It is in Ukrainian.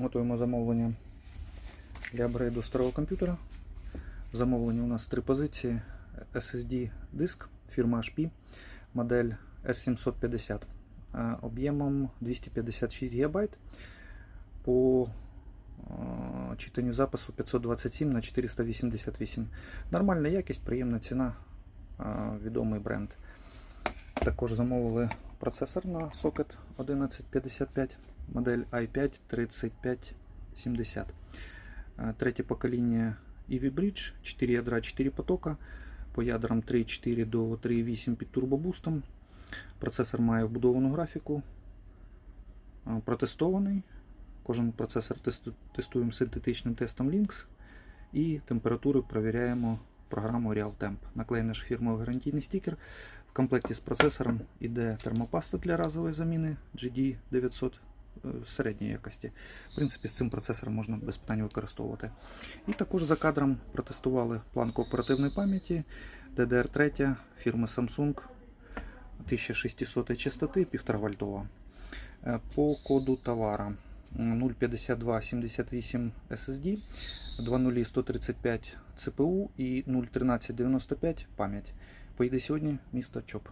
Готуємо замовлення для апгрейду старого комп'ютера. Замовлення у нас три позиції. SSD диск фірма HP, модель S750 е, об'ємом 256 ГБ по е, читанню запису 527 на 488. Нормальна якість, приємна ціна, е, відомий бренд. Також замовили процесор на сокет 1155, модель i5 3570. Е, Третє покоління EV Bridge, 4 ядра, 4 потока, по ядрам 3.4 до 3.8 під турбобустом. Процесор має вбудовану графіку, е, протестований. Кожен процесор тестуємо синтетичним тестом Lynx і температури перевіряємо програму RealTemp. Наклеєний фірмовий гарантійний стікер. В комплекті з процесором йде термопаста для разової заміни GD900 е, середньої якості. В принципі, з цим процесором можна без питань використовувати. І також за кадром протестували планку оперативної пам'яті DDR3 фірми Samsung 1600 частоти 1,5 вольтова. Е, По коду товара 05278 SSD, 20135 CPU і 01395 пам'ять. Поїде сьогодні місто Чоп.